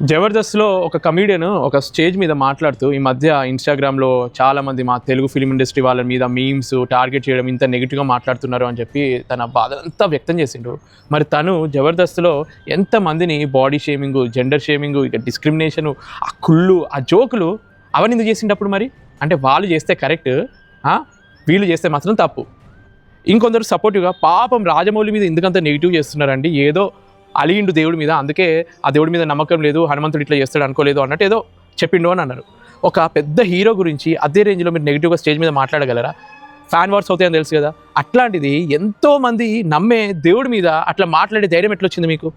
జబర్దస్త్లో ఒక కమీడియన్ ఒక స్టేజ్ మీద మాట్లాడుతూ ఈ మధ్య ఇన్స్టాగ్రామ్లో చాలామంది మా తెలుగు ఫిలిం ఇండస్ట్రీ వాళ్ళ మీద మీమ్స్ టార్గెట్ చేయడం ఇంత నెగిటివ్గా మాట్లాడుతున్నారు అని చెప్పి తన బాధంతా వ్యక్తం చేసిండు. మరి తను జబర్దస్త్లో ఎంతమందిని బాడీ షేమింగ్ జెండర్ షేమింగ్ ఇక డిస్క్రిమినేషను ఆ కుళ్ళు ఆ జోకులు అవన్నీ ఎందుకు చేసిండప్పుడు మరి? అంటే వాళ్ళు చేస్తే కరెక్ట్ వీళ్ళు చేస్తే మాత్రం తప్పు. ఇంకొందరు సపోర్టివ్గా పాపం రాజమౌళి మీద ఎందుకంత నెగిటివ్ చేస్తున్నారండి? ఏదో అలిగిండు దేవుడి మీద. అందుకే ఆ దేవుడి మీద నమ్మకం లేదు హనుమంతుడు ఇట్లా చేస్తాడు అనుకోలేదు అన్నట్టు ఏదో చెప్పిండు అని అన్నారు. ఒక పెద్ద హీరో గురించి అదే రేంజ్లో మీరు నెగిటివ్గా స్టేజ్ మీద మాట్లాడగలరా? ఫ్యాన్ వార్స్ అవుతాయని తెలుసు కదా. అట్లాంటిది ఎంతోమంది నమ్మే దేవుడి మీద అట్లా మాట్లాడే ధైర్యం ఎట్లొచ్చింది మీకు?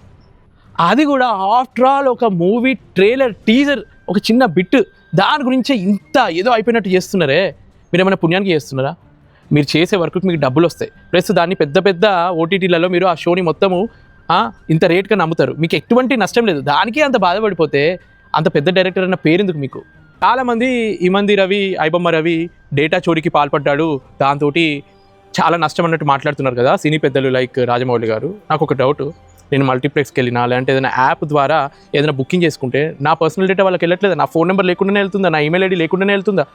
అది కూడా ఆఫ్టర్ ఆల్ ఒక మూవీ ట్రైలర్ టీజర్ ఒక చిన్న బిట్ దాని గురించే ఇంత ఏదో అయిపోయినట్టు చేస్తున్నారే? మీరు ఏమైనా పుణ్యానికి చేస్తున్నారా? మీరు చేసే వర్క్కి మీకు డబ్బులు వస్తాయి. ప్లస్ దాన్ని పెద్ద పెద్ద ఓటీటీలలో మీరు ఆ షోని మొత్తము ఇంత రేట్గా నమ్ముతారు. మీకు ఎటువంటి నష్టం లేదు. దానికే అంత బాధపడిపోతే అంత పెద్ద డైరెక్టర్ అన్న పేరెందుకు మీకు? చాలామంది ఈ మంది రవి ఐబొమ్మ రవి డేటా చోరీకి పాల్పడ్డాడు. దాంతో చాలా నష్టం అన్నట్టు మాట్లాడుతున్నారు కదా సినీ పెద్దలు లైక్ రాజమౌళి గారు. నాకు ఒక డౌట్ నేను మల్టీప్లెక్స్కి వెళ్ళినా లేదంటే ఏదైనా యాప్ ద్వారా ఏదైనా బుకింగ్ చేసుకుంటే నా పర్సనల్ డేటా వాళ్ళకి వెళ్ళట్లేదు? నా ఫోన్ నెంబర్ లేకుండానే వెళ్తుందా? నా ఈమెయిల్ ఐడి లేకుండానే వెళ్తుందా?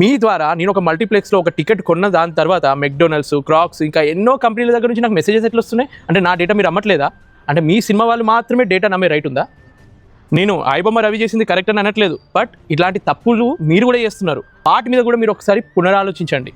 మీ ద్వారా నేను ఒక మల్టీప్లెక్స్లో ఒక టికెట్ కొన్న దాని తర్వాత మెక్డొనల్డ్స్ క్రాక్స్ ఇంకా ఎన్నో కంపెనీల దగ్గర నుంచి నాకు మెసేజెస్ ఎట్లా వస్తున్నాయి అంటే నా డేటా మీరు అమ్మట్లేదా? అంటే మీ సినిమా వాళ్ళు మాత్రమే డేటా నమ్మే రైట్ ఉందా? నేను ఐబొమ్మ రవి చేసింది కరెక్ట్ అని అనట్లేదు బట్ ఇలాంటి తప్పులు మీరు కూడా చేస్తున్నారు. వాటి మీద కూడా మీరు ఒకసారి పునరాలోచించండి.